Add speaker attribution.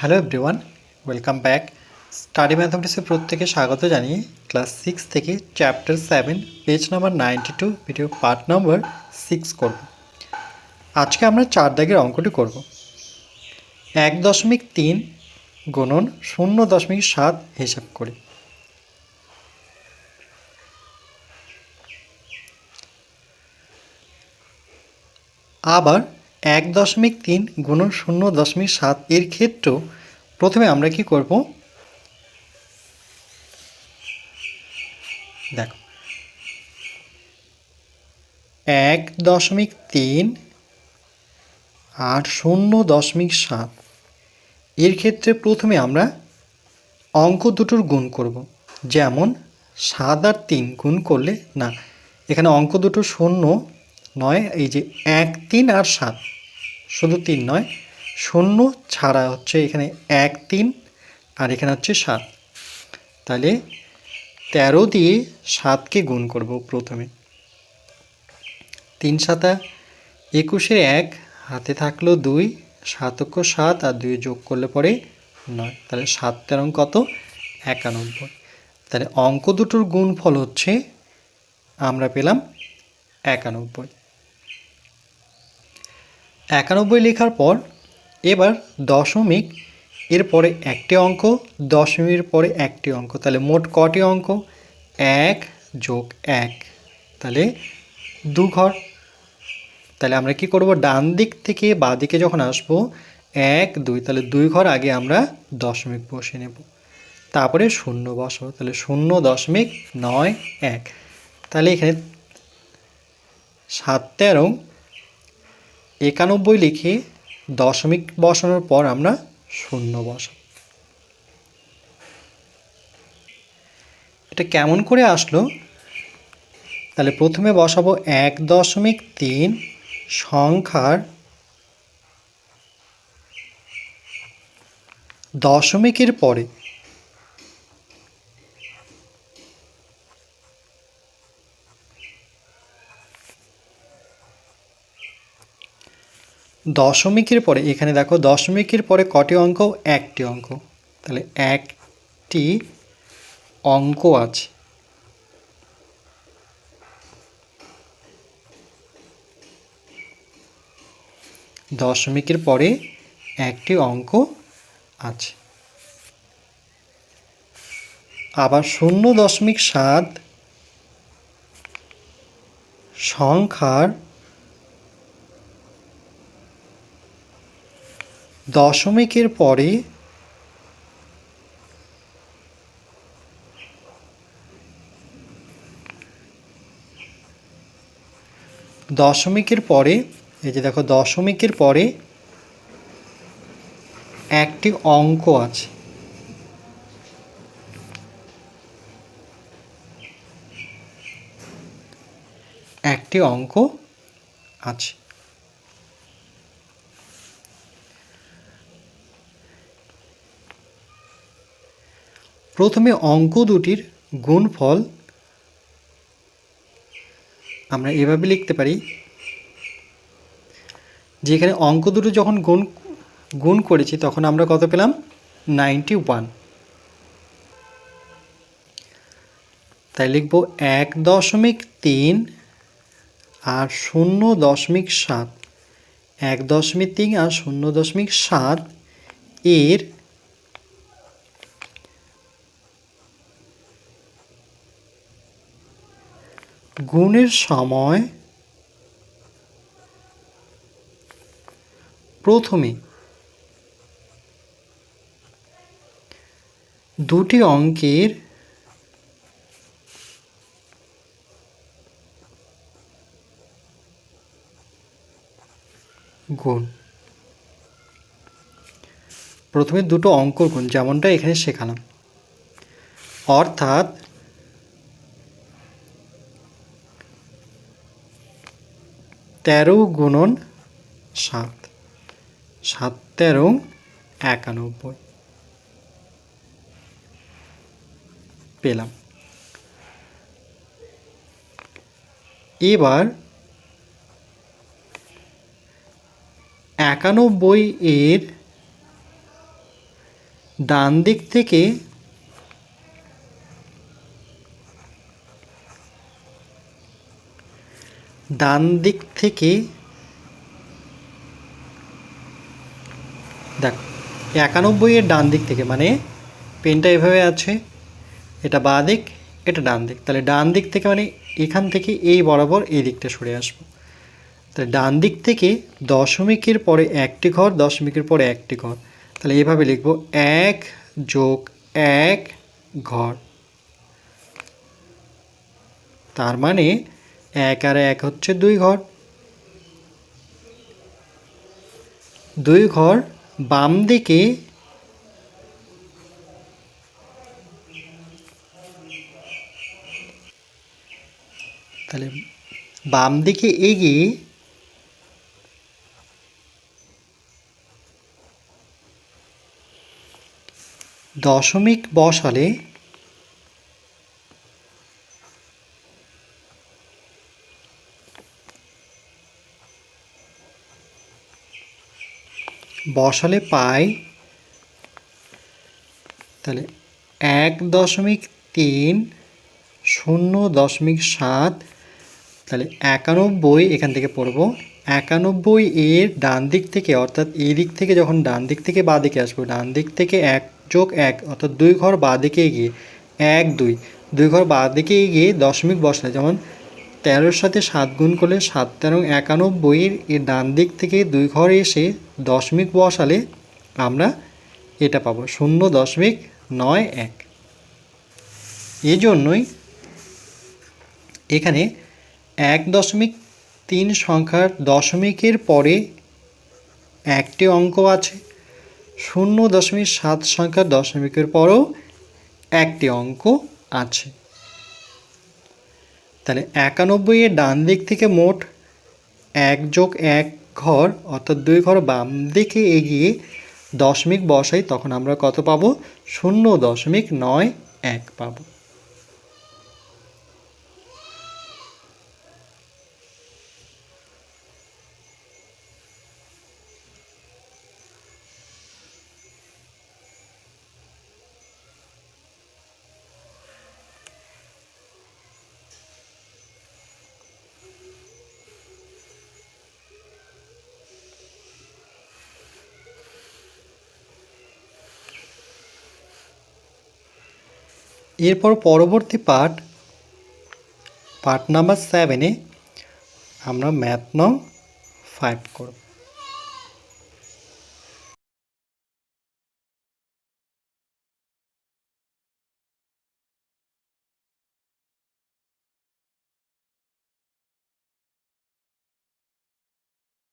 Speaker 1: Hello everyone, welcome back. Study ম্যাথামেটিক্সে প্রত্যেকে স্বাগত জানিয়ে ক্লাস সিক্স থেকে chapter seven, page number ninety two, video part number six করব। আজকে আমরা চার দাগের অঙ্কটি করব। এক দশমিক তিন গুণন শূন্য দশমিক সাত হিসাব করে। আবার এক দশমিক তিন গুণন শূন্য দশমিক সাত এর ক্ষেত্রেও প্রথমে আমরা কি করব? দেখো। এক দশমিক তিন আর শূন্য দশমিক সাত এর ক্ষেত্রে প্রথমে আমরা অঙ্ক দুটোর গুণ করব। যেমন সাত আর তিন গুণ করলে না, এখানে অঙ্ক দুটো শূন্য নয়, এই যে এক, তিন আর সাত। শুধু তিন নয়, শূন্য ছাড়া হচ্ছে এখানে এক, তিন, আর এখানে হচ্ছে সাত। তাহলে তেরো দিয়ে সাতকে গুণ করব প্রথমে। তিন সাতা, একুশের এক, হাতে থাকল দুই সাতক্য সাত, আর দুই যোগ করলে পরে নয়। তাহলে সাত তেরো কত? একানব্বই। তাহলে অঙ্ক দুটোর গুণফল হচ্ছে, আমরা পেলাম একানব্বই। একানব্বই লেখার পর এবার দশমিক এরপরে একটি অঙ্ক, দশমিকের পরে একটি অঙ্ক, তাহলে মোট কটি অঙ্ক? এক যোগ এক, তাহলে দু ঘর। তাহলে আমরা কি করব? ডান দিক থেকে বাঁ দিকে যখন আসব, এক, দুই, তাহলে দুই ঘর আগে আমরা দশমিক বসে নেব। তারপরে শূন্য বসাবো, তাহলে শূন্য দশমিক নয় এক। তাহলে এখানে সাত তেরো একানব্বই লিখে দশমিক বসানোর পর আমরা শূন্য বসাব। এটা কেমন করে আসলো? তাহলে প্রথমে বসাবো এক দশমিক তিন সংখ্যার দশমিকের পরে দশমিকের পরে, এখানে দেখো দশমিকের পরে কটি অঙ্ক? একটি অঙ্ক। তাহলে একটি অঙ্ক আছে। দশমিকের পরে একটি অঙ্ক আছে। আবার শূন্য দশমিক সাত সংখ্যার দশমিকের পরে দশমিকের পরে, এই যে দেখো দশমিকের পরে একটি অঙ্ক আছে। একটি অঙ্ক আছে। প্রথমে অঙ্ক দুটির গুণফল আমরা এভাবে লিখতে পারি, যে এখানে অঙ্ক দুটো যখন গুণ গুণ করেছি, তখন আমরা কত পেলাম? Ninety one. তাই লিখব এক দশমিক তিন আর শূন্য দশমিক সাত। এক দশমিক তিন আর শূন্য দশমিক সাত এর গুণের সময় প্রথমে দুটি অঙ্কের গুণ। প্রথমে দুটো অঙ্কর গুণ যেমনটা এখানে শেখালাম। অর্থাৎ তেরো গুণন সাত। সাত তেরো একানব্বই। পেলাম। এবার একানব্বই এর ডান দিক থেকে ডান দিক থেকে দেখ, একানব্বই এর ডান দিক থেকে মানে পেনটা এভাবে আছে, এটা বাঁ দিক, এটা ডান দিক। তাহলে ডান দিক থেকে মানে এখান থেকে এই বরাবর এই দিকটা সরে আসব। তাহলে ডান দিক থেকে দশমিকের পরে একটি ঘর, দশমিকের পরে একটি ঘর। তাহলে এভাবে লিখব, এক যোগ এক ঘর। তার মানে এক আর এক হচ্ছে দুই ঘর। দুই ঘর বাম দিকে তাহলে বাম দিকে এগিয়ে দশমিক বসালে বসালে পাই। তাহলে এক দশমিক তিন, শূন্য দশমিক সাত, তাহলে একানব্বই এখান থেকে পড়ব। একানব্বই এর ডান দিক থেকে, অর্থাৎ এই দিক থেকে যখন ডান দিক থেকে বাঁ দিকে আসব, ডান দিক থেকে এক যোগ এক, অর্থাৎ দুই ঘর বাঁ দিকে এগিয়ে, এক দুই দুই ঘর বাঁ দিকে এগিয়ে দশমিক বসালে, যেমন তেরোর সাথে সাত গুণ করলে সাত তেরো একানব্বইয়ের এর ডান দিক থেকে দুই ঘরে এসে দশমিক বসালে আমরা এটা পাবো শূন্য দশমিক নয় এক। এই জন্যই এখানে এক দশমিক তিন সংখ্যার দশমিকের পরে একটি অঙ্ক আছে। শূন্য দশমিক সাত সংখ্যার দশমিকের পরেও একটি অঙ্ক আছে। তাহলে একানব্বই এর ডান দিক থেকে মোট এক যোগ এক ঘর, অর্থাৎ দুই ঘর বাম দিকে এগিয়ে দশমিক বসাই, তখন আমরা কত পাবো? শূন্য দশমিক নয় এক পাবো। এরপর পরবর্তী পার্ট পার্ট নাম্বার সেভেনে আমরা ম্যাথ নং ফাইভ করব।